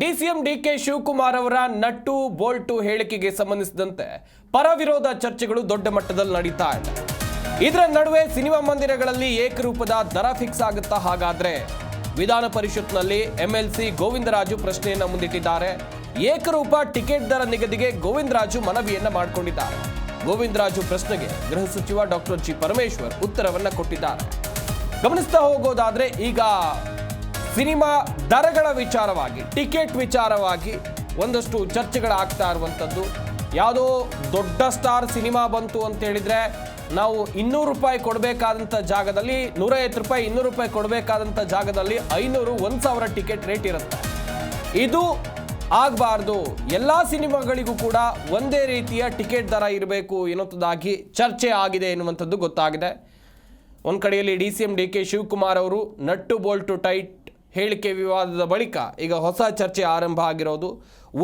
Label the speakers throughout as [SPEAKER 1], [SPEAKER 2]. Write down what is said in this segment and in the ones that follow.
[SPEAKER 1] DCM DK Shivakumar ಅವರ nut Bolt ಹೇಳಿಕೆಗೆ ಸಂಬಂಧಿಸಿದಂತೆ ಪರವಿರೋಧ ಚರ್ಚೆಗಳು ದೊಡ್ಡ ಮಟ್ಟದಲ್ಲಿ ನಡೀತಾ ಇದೆ. ಇದರ ನಡುವೆ ಸಿನಿಮಾ ಮಂದಿರಗಳಲ್ಲಿ ಏಕರೂಪದ ದರ ಫಿಕ್ಸ್ ಆಗುತ್ತಾ ಹಾಗಾದ್ರೆ? ವಿಧಾನ ಪರಿಷತ್ನಲ್ಲಿ ಎಂಎಲ್ಸಿ ಗೋವಿಂದರಾಜು ಪ್ರಶ್ನೆಯನ್ನು ಮುಂದಿಟ್ಟಿದ್ದಾರೆ. ಏಕರೂಪ ಟಿಕೆಟ್ ದರ ನಿಗದಿಗೆ ಗೋವಿಂದರಾಜು ಮನವಿಯನ್ನ ಮಾಡಿಕೊಂಡಿದ್ದಾರೆ. ಗೋವಿಂದರಾಜು ಪ್ರಶ್ನೆಗೆ ಗೃಹ ಸಚಿವ ಡಾಕ್ಟರ್ ಜಿ ಪರಮೇಶ್ವರ್ ಉತ್ತರವನ್ನ ಕೊಟ್ಟಿದ್ದಾರೆ. ಗಮನಿಸ್ತಾ ಹೋಗೋದಾದ್ರೆ ಈಗ ಸಿನಿಮಾ ದರಗಳ ವಿಚಾರವಾಗಿ, ಟಿಕೆಟ್ ವಿಚಾರವಾಗಿ ಒಂದಷ್ಟು ಚರ್ಚೆಗಳಾಗ್ತಾ ಇರುವಂಥದ್ದು. ಯಾವುದೋ ದೊಡ್ಡ ಸ್ಟಾರ್ ಸಿನಿಮಾ ಬಂತು ಅಂತ ಹೇಳಿದರೆ, ನಾವು ಇನ್ನೂರು ರೂಪಾಯಿ ಕೊಡಬೇಕಾದಂಥ ಜಾಗದಲ್ಲಿ ನೂರೈವತ್ತು ರೂಪಾಯಿ, ಇನ್ನೂರು ರೂಪಾಯಿ ಕೊಡಬೇಕಾದಂಥ ಜಾಗದಲ್ಲಿ ಐನೂರು, ಒಂದು ಸಾವಿರ ಟಿಕೆಟ್ ರೇಟ್ ಇರುತ್ತೆ. ಇದು ಆಗಬಾರ್ದು. ಎಲ್ಲ ಸಿನಿಮಾಗಳಿಗೂ ಕೂಡ ಒಂದೇ ರೀತಿಯ ಟಿಕೆಟ್ ದರ ಇರಬೇಕು ಎನ್ನುವಂಥದ್ದಾಗಿ ಚರ್ಚೆ ಆಗಿದೆ ಎನ್ನುವಂಥದ್ದು ಗೊತ್ತಾಗಿದೆ. ಒಂದು ಕಡೆಯಲ್ಲಿ D C M D K Shivakumar ಅವರು, ನಟ್ಟು ಬೋಲ್ಟು ಟೈಟ್ ಹೇಳಿಕೆ ವಿವಾದದ ಬಳಿಕ ಈಗ ಹೊಸ ಚರ್ಚೆ ಆರಂಭ ಆಗಿರೋದು.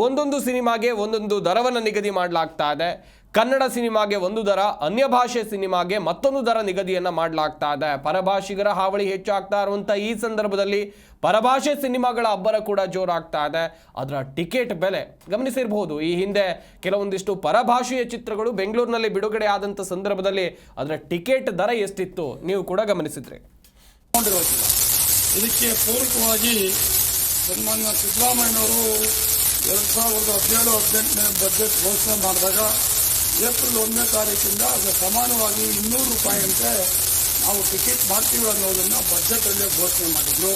[SPEAKER 1] ಒಂದೊಂದು ಸಿನಿಮಾಗೆ ಒಂದೊಂದು ದರವನ್ನು ನಿಗದಿ ಮಾಡಲಾಗ್ತಾ ಇದೆ. ಕನ್ನಡ ಸಿನಿಮಾಗೆ ಒಂದು ದರ, ಅನ್ಯ ಭಾಷೆ ಸಿನಿಮಾಗೆ ಮತ್ತೊಂದು ದರ ನಿಗದಿಯನ್ನು ಮಾಡಲಾಗ್ತಾ ಇದೆ. ಪರಭಾಷಿಗರ ಹಾವಳಿ ಹೆಚ್ಚಾಗ್ತಾ ಇರುವಂಥ ಈ ಸಂದರ್ಭದಲ್ಲಿ ಪರಭಾಷೆ ಸಿನಿಮಾಗಳ ಅಬ್ಬರ ಕೂಡ ಜೋರಾಗ್ತಾ ಇದೆ. ಅದರ ಟಿಕೆಟ್ ಬೆಲೆ ಗಮನಿಸಿರಬಹುದು. ಈ ಹಿಂದೆ ಕೆಲವೊಂದಿಷ್ಟು ಪರಭಾಷೆಯ ಚಿತ್ರಗಳು ಬೆಂಗಳೂರಿನಲ್ಲಿ ಬಿಡುಗಡೆ ಆದಂಥ ಸಂದರ್ಭದಲ್ಲಿ ಅದರ ಟಿಕೆಟ್ ದರ ಎಷ್ಟಿತ್ತು ನೀವು ಕೂಡ ಗಮನಿಸಿದ್ರಿ.
[SPEAKER 2] ಇದಕ್ಕೆ ಪೂರಕವಾಗಿ ಸನ್ಮಾನ್ಯ ಸಿದ್ದರಾಮಯ್ಯನವರು ಎರಡು ಸಾವಿರದ ಹದಿನೇಳು, ಹದಿನೆಂಟನೇ ಬಜೆಟ್ ಘೋಷಣೆ ಮಾಡಿದಾಗ ಏಪ್ರಿಲ್ ಒಂದನೇ ತಾರೀಕಿಂದ ಅದು ಸಮಾನವಾಗಿ ಇನ್ನೂರು ರೂಪಾಯಿಯಂತೆ ನಾವು ಟಿಕೆಟ್ ಮಾಡ್ತೀವಿ ಅನ್ನೋದನ್ನು ಬಜೆಟಲ್ಲೇ ಘೋಷಣೆ ಮಾಡಿದ್ರು.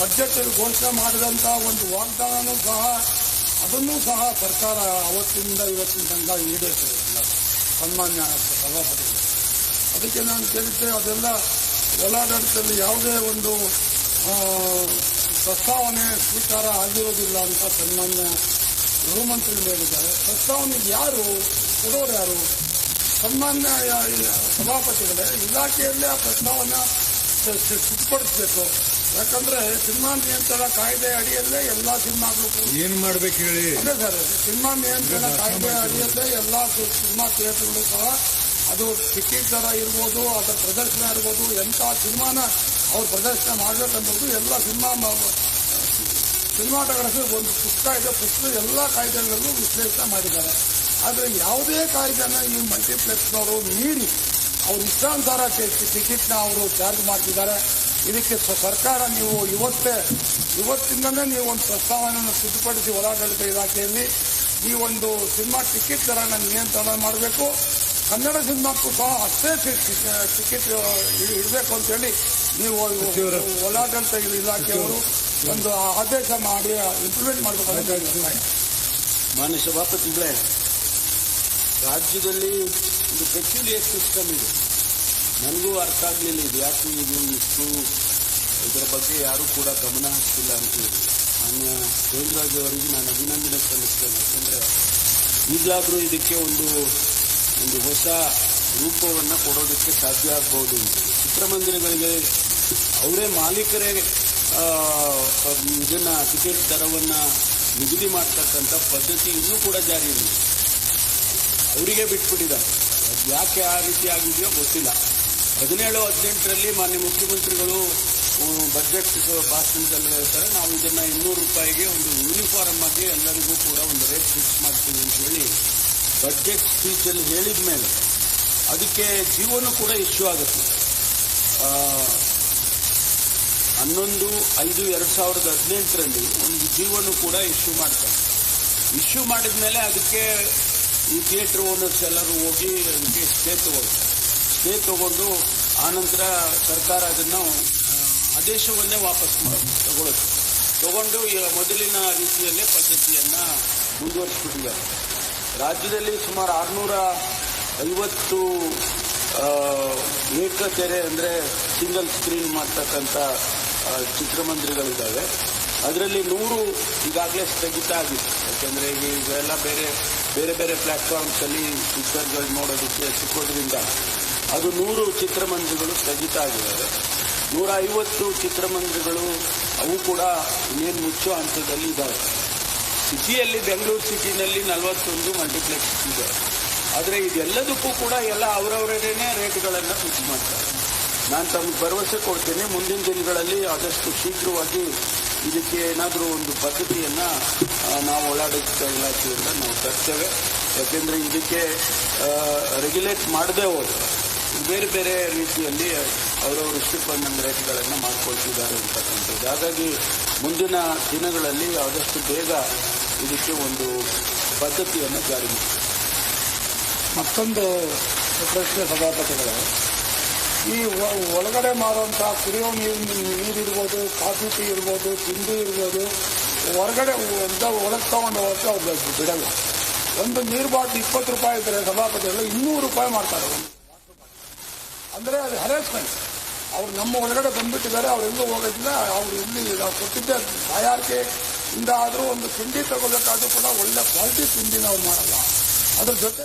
[SPEAKER 2] ಬಜೆಟಲ್ಲಿ ಘೋಷಣೆ ಮಾಡಿದಂಥ ಒಂದು ವಾಗ್ದಾನನೂ ಸಹ, ಅದನ್ನೂ ಸಹ ಸರ್ಕಾರ ಅವತ್ತಿನಿಂದ ಇವತ್ತಿನ ತನಕ ಈಡೇರಿಸಿಲ್ಲ ಸನ್ಮಾನ್ಯ ಸಭಾಪತಿಗಳು ಅದಕ್ಕೆ ನಾನು ಕೇಳಿದ್ದೆ, ಅದೆಲ್ಲ ಒಳಾಡಳಿತದಲ್ಲಿ ಯಾವುದೇ ಒಂದು ಪ್ರಸ್ತಾವನೆ ಸ್ವೀಕಾರ ಆಗಿರೋದಿಲ್ಲ ಅಂತ ಸನ್ಮಾನ್ಯ ಗೃಹಮಂತ್ರಿಗಳು ಹೇಳಿದ್ದಾರೆ ಪ್ರಸ್ತಾವನೆ ಯಾರು? ಕೊಡೋರು ಯಾರು? ಸನ್ಮಾನ್ಯ ಸಭಾಪತಿಗಳೇ ಇಲಾಖೆಯಲ್ಲೇ ಆ ಪ್ರಸ್ತಾವನೆ ಸಿದ್ಧಪಡಿಸಬೇಕು. ಯಾಕಂದ್ರೆ ಸಿನಿಮಾ ನಿಯಂತ್ರಣ ಕಾಯ್ದೆ ಅಡಿಯಲ್ಲೇ ಎಲ್ಲಾ ಸಿನಿಮಾಗಳು
[SPEAKER 3] ಏನ್ ಮಾಡ್ಬೇಕು ಹೇಳಿ?
[SPEAKER 2] ಅದೇ ಸರ್ ಸಿನಿಮಾ ನಿಯಂತ್ರಣ ಕಾಯ್ದೆ ಅಡಿಯಲ್ಲೇ ಎಲ್ಲಾ ಸಿನಿಮಾ ಥಿಯೇಟರ್ಗಳು ಸಹ ಅದು ಟಿಕೆಟ್ ದರ ಇರ್ಬೋದು ಅದರ ಪ್ರದರ್ಶನ ಇರ್ಬೋದು ಎಂಥ ಸಿನಿಮಾನ ಅವ್ರು ಪ್ರದರ್ಶನ ಮಾಡಬೇಕನ್ನೋದು ಎಲ್ಲ ಸಿನಿಮಾ ಸಿನಿಮಾಟೋಗ್ರಫಿ ಒಂದು ಪುಸ್ತಕ ಇದೆ ಪುಸ್ತಕ ಎಲ್ಲ ಕಾಯ್ದೆಗಳಲ್ಲೂ ವಿಶ್ಲೇಷಣೆ ಮಾಡಿದ್ದಾರೆ. ಆದರೆ ಯಾವುದೇ ಕಾಯ್ದೆನ ಈ ಮಲ್ಟಿಪ್ಲೆಕ್ಸ್ನವರು ಮೀರಿ ಅವ್ರ ಇಷ್ಟಾನುಸಾರ ಟಿಕೆಟ್ನ ಅವರು ಚಾರ್ಜ್ ಮಾಡ್ತಿದ್ದಾರೆ. ಇದಕ್ಕೆ ಸರ್ಕಾರ ನೀವು ಇವತ್ತೇ ಇವತ್ತಿಂದಲೇ ನೀವು ಒಂದು ಪ್ರಸ್ತಾವನೆಯನ್ನು ಸಿದ್ಧಪಡಿಸಿ ಒಳಾಡಳಿತ ಇಲಾಖೆಯಲ್ಲಿ ಈ ಒಂದು ಸಿನಿಮಾ ಟಿಕೆಟ್ ದರನ ನಿಯಂತ್ರಣ ಮಾಡಬೇಕು. ಕನ್ನಡ ಸಿನಿಮಾಕ್ಕೂ ಸಹ ಅಷ್ಟೇ ಟಿಕೆಟ್ ಇಡಬೇಕು ಅಂತೇಳಿ ನೀವು ಒಳಾಡಳಿತ ಇಲಾಖೆಯವರು ಒಂದು ಆದೇಶ ಮಾಡಿ ಇಂಪ್ಲಿಮೆಂಟ್ ಮಾಡಬೇಕು ಅಂತ ಹೇಳ್ತಾರೆ
[SPEAKER 4] ಮಾನ್ಯ ಸಭಾಪತಿಗಳೇ ರಾಜ್ಯದಲ್ಲಿ ಒಂದು ಪೆಕ್ಯುಲಿಯರ್ ಸಿಸ್ಟಮ್ ಇದೆ. ನನಗೂ ಅರ್ಥ ಆಗಲಿಲ್ಲ ಇದು ಯಾಕೆ ಇದು ಇಷ್ಟು ಇದರ ಬಗ್ಗೆ ಯಾರೂ ಕೂಡ ಗಮನ ಹರಿಸಿಲ್ಲ ಅಂತ ಹೇಳಿ. ಮಾನ್ಯ ಗೋವಿಂದರಾಜ್ ಅವರಿಗೆ ನಾನು ಅಭಿನಂದನೆ ಸಲ್ಲಿಸ್ತೇನೆ. ಯಾಕಂದರೆ ಈಗಲಾದರೂ ಇದಕ್ಕೆ ಒಂದು ಒಂದು ಹೊಸ ರೂಪವನ್ನು ಕೊಡೋದಕ್ಕೆ ಸಾಧ್ಯ ಆಗ್ಬೋದು ಚಿತ್ರಮಂದಿರಗಳಿಗೆ ಅವರೇ ಮಾಲೀಕರೇ ಇದನ್ನು ಟಿಕೆಟ್ ದರವನ್ನು ನಿಗದಿ ಮಾಡ್ತಕ್ಕಂಥ ಪದ್ಧತಿ ಇನ್ನೂ ಕೂಡ ಜಾರಿಯಲ್ಲಿ ಅವರಿಗೆ ಬಿಟ್ಬಿಟ್ಟಿದ್ದಾರೆ. ಅದು ಯಾಕೆ ಆ ರೀತಿ ಆಗಿದೆಯೋ ಗೊತ್ತಿಲ್ಲ. ಹದಿನೇಳು, ಹದಿನೆಂಟರಲ್ಲಿ ಮಾನ್ಯ ಮುಖ್ಯಮಂತ್ರಿಗಳು ಬಜೆಟ್ ಭಾಷಣದಲ್ಲಿ ಹೇಳ್ತಾರೆ, ನಾವು ಇದನ್ನು ಇನ್ನೂರು ರೂಪಾಯಿಗೆ ಒಂದು ಯೂನಿಫಾರ್ಮ್ ಆಗಿ ಎಲ್ಲರಿಗೂ ಕೂಡ ಒಂದು ರೇಟ್ ಫಿಕ್ಸ್ ಮಾಡ್ತೀವಿ ಅಂತ ಹೇಳಿ ಬಜೆಟ್ ಸ್ಪೀಚಲ್ಲಿ ಹೇಳಿದ ಮೇಲೆ ಅದಕ್ಕೆ ಜೀವನೂ ಕೂಡ ಇಶ್ಯೂ ಆಗುತ್ತೆ. ಹನ್ನೊಂದು, ಐದು, ಎರಡು ಸಾವಿರದ ಹದಿನೆಂಟರಲ್ಲಿ ಒಂದು ಜೀವನೂ ಕೂಡ ಇಶ್ಯೂ ಮಾಡ್ತಾರೆ. ಇಶ್ಯೂ ಮಾಡಿದ ಮೇಲೆ ಅದಕ್ಕೆ ಈ ಥಿಯೇಟರ್ ಓನರ್ಸ್ ಎಲ್ಲರೂ ಹೋಗಿ ಅದಕ್ಕೆ ಸ್ಟೇ ತಗೊಳ್ತಾರೆ. ಸ್ಟೇ ತಗೊಂಡು ಆನಂತರ ಸರ್ಕಾರ ಅದನ್ನು ಆದೇಶವನ್ನೇ ವಾಪಸ್ ತಗೊಳ್ಳುತ್ತೆ ತಗೊಂಡು ಮೊದಲಿನ ರೀತಿಯಲ್ಲೇ ಪದ್ಧತಿಯನ್ನು ಮುಂದುವರಿಸ್ಬಿಟ್ಟಿದ್ದಾರೆ. ರಾಜ್ಯದಲ್ಲಿ ಸುಮಾರು ಆರುನೂರ ಐವತ್ತು ಏಕತೆರೆ ಅಂದರೆ ಸಿಂಗಲ್ ಸ್ಕ್ರೀನ್ ಮಾಡ್ತಕ್ಕಂಥ ಚಿತ್ರಮಂದಿರಗಳಿದ್ದಾವೆ. ಅದರಲ್ಲಿ ನೂರು ಈಗಾಗಲೇ ಸ್ಥಗಿತ ಆಗಿದೆ ಯಾಕೆಂದರೆ ಈಗ ಇವೆಲ್ಲ ಬೇರೆ ಬೇರೆ ಬೇರೆ ಪ್ಲ್ಯಾಟ್ಫಾರ್ಮ್ಸಲ್ಲಿ ಪಿಕ್ಚರ್ಗಳು ನೋಡೋದಕ್ಕೆ ಸಿಕ್ಕೋದ್ರಿಂದ ಅದು ನೂರು ಚಿತ್ರಮಂದಿರಗಳು ಸ್ಥಗಿತ ಆಗಿದ್ದಾವೆ. ನೂರ ಐವತ್ತು ಚಿತ್ರಮಂದಿರಗಳು ಅವು ಕೂಡ ಇನ್ನೇನು ಮುಚ್ಚೋ ಹಂತದಲ್ಲಿ ಇದ್ದಾವೆ. ಸಿಟಿಯಲ್ಲಿ, ಬೆಂಗಳೂರು ಸಿಟಿನಲ್ಲಿ ನಲವತ್ತೊಂದು ಮಲ್ಟಿಪ್ಲೆಕ್ಸ್ ಇದೆ. ಆದರೆ ಇದೆಲ್ಲದಕ್ಕೂ ಕೂಡ ಎಲ್ಲ ಅವರವರೇನೇ ರೇಟ್ಗಳನ್ನು ಫಿಕ್ಸ್ ಮಾಡ್ತಾರೆ. ನಾನು ತಮಗೆ ಭರವಸೆ ಕೊಡ್ತೇನೆ, ಮುಂದಿನ ದಿನಗಳಲ್ಲಿ ಆದಷ್ಟು ಶೀಘ್ರವಾಗಿ ಇದಕ್ಕೆ ಏನಾದರೂ ಒಂದು ಪದ್ಧತಿಯನ್ನು ನಾವು ಒಳಾಡಳಿತ ಇಲಾಖೆಯಿಂದ ನಾವು ತರ್ತೇವೆ. ಯಾಕೆಂದರೆ ಇದಕ್ಕೆ ರೆಗ್ಯುಲೇಟ್ ಮಾಡದೇ ಹೋದರೆ ಬೇರೆ ಬೇರೆ ರೀತಿಯಲ್ಲಿ ಅವರವರು ಬಂದಂಗೆ ರೇಟ್ಗಳನ್ನು ಮಾಡ್ಕೊಳ್ತಿದ್ದಾರೆ ಅಂತಕ್ಕಂಥದ್ದು. ಹಾಗಾಗಿ ಮುಂದಿನ ದಿನಗಳಲ್ಲಿ ಆದಷ್ಟು ಬೇಗ ಇದಕ್ಕೆ ಒಂದು ಪದ್ಧತಿಯನ್ನು ಜಾರಿ ಮಾಡಿ
[SPEAKER 2] ಮತ್ತೊಂದು ಪ್ರಶ್ನೆ ಸಭಾಪತಿಗಳು ಈ ಒಳಗಡೆ ಮಾರುವಂಥ ಕುಡಿಯೋ ನೀರು ನೀರಿರ್ಬೋದು ಕಾಫಿ, ಟೀ ಇರ್ಬೋದು, ತಿಂಡಿ ಇರ್ಬೋದು, ಹೊರಗಡೆ ಅಂತ ಒಳಗೆ ತಗೊಂಡು ಹೋಗಕ್ಕೆ ಅವ್ರು ಬಿಡಲ್ಲ. ಒಂದು ನೀರು ಬಾಟ್ಲು ಇಪ್ಪತ್ತು ರೂಪಾಯಿ ಇದ್ದರೆ ಸಭಾಪತಿಗಳು ಇನ್ನೂರು ರೂಪಾಯಿ ಮಾಡ್ತಾರೆ. ಅಂದರೆ ಅದು ಹರಾಸ್ಮೆಂಟ್ ಅವ್ರು ನಮ್ಮ ಒಳಗಡೆ ಬಂದ್ಬಿಟ್ಟಿದ್ದಾರೆ, ಅವ್ರು ಎಲ್ಲೂ ಹೋಗೋದಿಲ್ಲ, ಅವ್ರು ಇಲ್ಲಿ ನಾವು ಕೊಟ್ಟಿದ್ದ ತಯಾರಿಕೆಯಿಂದ ಆದರೂ ಒಂದು ತಿಂಡಿ ತಗೋಬೇಕಾದ್ರೂ ಕೂಡ ಒಳ್ಳೆ ಕ್ವಾಲಿಟಿ ತಿಂಡಿನ ಅವ್ರು ಮಾಡಲ್ಲ. ಅದ್ರ ಜೊತೆ